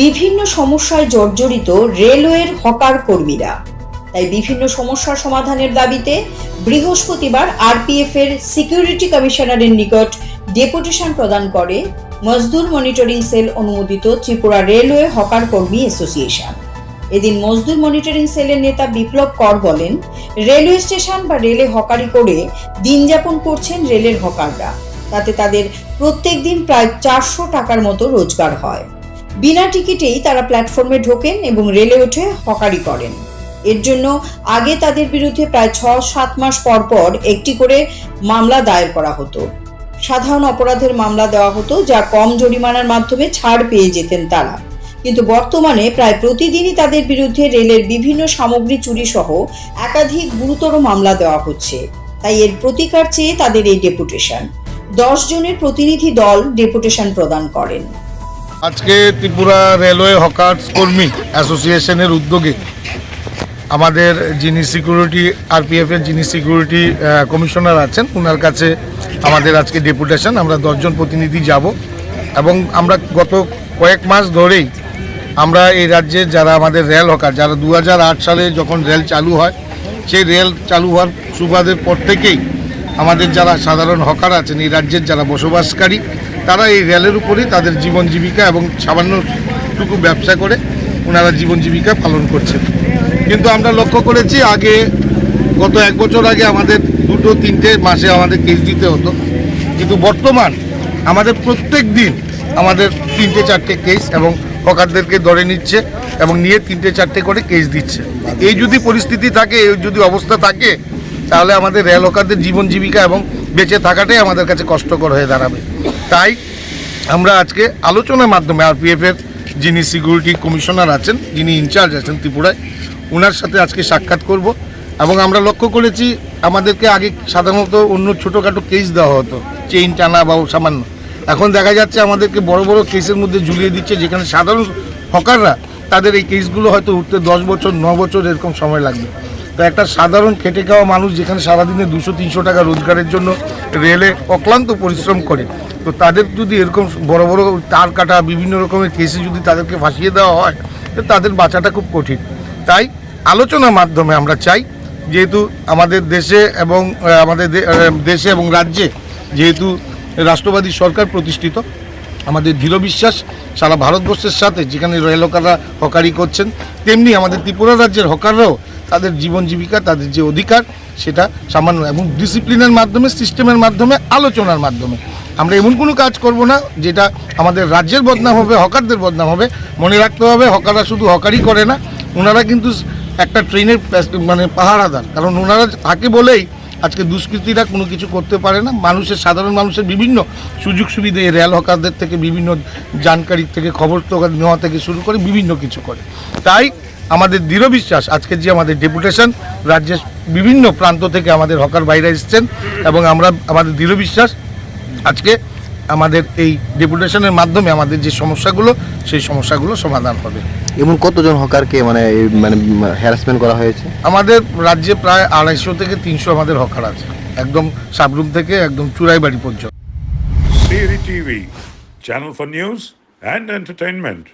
বিভিন্ন সমস্যায় জর্জরিত রেলওয়ের হকার কর্মীরা। তাই বিভিন্ন সমস্যার সমাধানের দাবিতে বৃহস্পতিবার আরপিএফ এর সিকিউরিটি কমিশনারের নিকট ডেপুটেশন প্রদান করে মজদুর মনিটরিং সেল অনুমোদিত ত্রিপুরা রেলওয়ে হকার কর্মী অ্যাসোসিয়েশন। এদিন মজদুর মনিটরিং সেলের নেতা বিপ্লব কর বলেন, রেলওয়ে স্টেশন বা রেলে হকারি করে দিন যাপন করছেন রেলের হকাররা। তাতে তাদের প্রত্যেক দিন প্রায় চারশো টাকার মতো রোজগার হয়। বিনা টিকিটেই তারা প্ল্যাটফর্মে ঢোকেন এবং রেলে উঠে হকারি করেন। এর জন্য আগে তাদের বিরুদ্ধে প্রায় ছ সাত মাস পর পর একটি করে মামলা দায়ের করা হতো। সাধারণ অপরাধের মামলা দেওয়া হতো যা কম জরিমানার মাধ্যমে ছাড় পেয়ে যেতেন তারা। কিন্তু বর্তমানে প্রায় প্রতিদিনই তাদের বিরুদ্ধে রেলের বিভিন্ন সামগ্রী চুরি সহ একাধিক গুরুতর মামলা দেওয়া হচ্ছে। তাই এর প্রতিকার চেয়ে তাদের এই ডেপুটেশন। দশ জনের প্রতিনিধি দল ডেপুটেশন প্রদান করেন। আজকে ত্রিপুরা রেলওয়ে হকার্স কর্মী অ্যাসোসিয়েশনের উদ্যোগে আমাদের যিনি সিকিউরিটি আরপিএফের যিনি সিকিউরিটি কমিশনার আছেন ওনার কাছে আমাদের আজকে ডেপুটেশন। আমরা দশজন প্রতিনিধি যাব এবং আমরা গত কয়েক মাস ধরেই আমরা এই রাজ্যে যারা আমাদের রেল হকার, যারা দু হাজার আট সালে যখন রেল চালু হয়, সেই রেল চালু হওয়ার সুবাদের পর থেকেই আমাদের যারা সাধারণ হকার আছেন, এই রাজ্যের যারা বসবাসকারী তারা এই রেলের উপরেই তাদের জীবন জীবিকা এবং সামান্যটুকু ব্যবসা করে ওনারা জীবন জীবিকা পালন করছেন। কিন্তু আমরা লক্ষ্য করেছি, আগে গত এক বছর আগে আমাদের দুটো তিনটে মাসে আমাদের কেস দিতে হতো। কিন্তু বর্তমান আমাদের প্রত্যেক দিন আমাদের তিনটে চারটে কেস এবং হকারদেরকে ধরে নিচ্ছে এবং নিয়ে তিনটে চারটে করে কেস দিচ্ছে। এই যদি পরিস্থিতি থাকে, এই যদি অবস্থা থাকে, তাহলে আমাদের রেল হকারদের জীবন জীবিকা এবং বেঁচে থাকাটাই আমাদের কাছে কষ্টকর হয়ে দাঁড়াবে। তাই আমরা আজকে আলোচনার মাধ্যমে আরপিএফের যিনি সিকিউরিটি কমিশনার আছেন, যিনি ইনচার্জ আছেন ত্রিপুরায় ওনার সাথে আজকে সাক্ষাৎ করব এবং আমরা লক্ষ্য করেছি আমাদেরকে আগে সাধারণত অন্য ছোটোখাটো কেস দেওয়া হতো চেইন টানা বা সামান্য। এখন দেখা যাচ্ছে আমাদেরকে বড় বড় কেসের মধ্যে ঝুলিয়ে দিচ্ছে, যেখানে সাধারণ হকাররা তাদের এই কেসগুলো হয়তো উঠতে দশ বছর, ন বছর এরকম সময় লাগবে। তো একটা সাধারণ খেটে খাওয়া মানুষ যেখানে সারাদিনে দুশো, তিনশো টাকা রোজগারের জন্য রেলে অক্লান্ত পরিশ্রম করে, তো তাদের যদি এরকম বড় বড় তার কাটা বিভিন্ন রকমের কেসে যদি তাদেরকে ফাঁসিয়ে দেওয়া হয়, তো তাদের বাঁচাটা খুব কঠিন। তাই আলোচনার মাধ্যমে আমরা চাই, যেহেতু আমাদের দেশে এবং আমাদের দেশে এবং রাজ্যে যেহেতু রাষ্ট্রবাদী সরকার প্রতিষ্ঠিত, আমাদের দৃঢ় বিশ্বাস, সারা ভারতবর্ষের সাথে যেখানে রেল হকাররা হকারি করছেন, তেমনি আমাদের ত্রিপুরা রাজ্যের হকাররাও তাদের জীবন জীবিকা, তাদের যে অধিকার, সেটা সামান্য এবং ডিসিপ্লিনের মাধ্যমে সিস্টেমের মাধ্যমে, আলোচনার মাধ্যমে। আমরা এমন কোনো কাজ করব না, যেটা আমাদের রাজ্যের বদনাম হবে, হকারদের বদনাম হবে। মনে রাখতে হবে, হকাররা শুধু হকারই করে না, ওনারা কিন্তু একটা ট্রেনের মানে পাহারাদার। কারণ ওনারা থাকে বলেই আজকে দুষ্কৃতীরা কোনো কিছু করতে পারে না। মানুষের, সাধারণ মানুষের বিভিন্ন সুযোগ সুবিধে, রেল হকারদের থেকে বিভিন্ন জানকারি থেকে খবর নেওয়া থেকে শুরু করে বিভিন্ন কিছু করে। তাই আমাদের দৃঢ় বিশ্বাস আজকে যে আমাদের ডেপুটেশন রাজ্যের বিভিন্ন প্রান্ত থেকে আমাদের হকার বাইরে এসছেন এবং আমরা আমাদের দৃঢ় বিশ্বাস আজকে আমাদের এই ডেপুটেশনের মাধ্যমে আমাদের যে সমস্যাগুলো সেই সমস্যাগুলো সমাধান হবে। এবং কতজন হকারকে মানে মানে হ্যারাসমেন্ট করা হয়েছে? আমাদের রাজ্যে প্রায় আড়াইশো থেকে তিনশো আমাদের হকার আছে। একদম সাবরুম থেকে একদম চুরাই বাড়ি পর্যন্ত TV, channel for news and entertainment.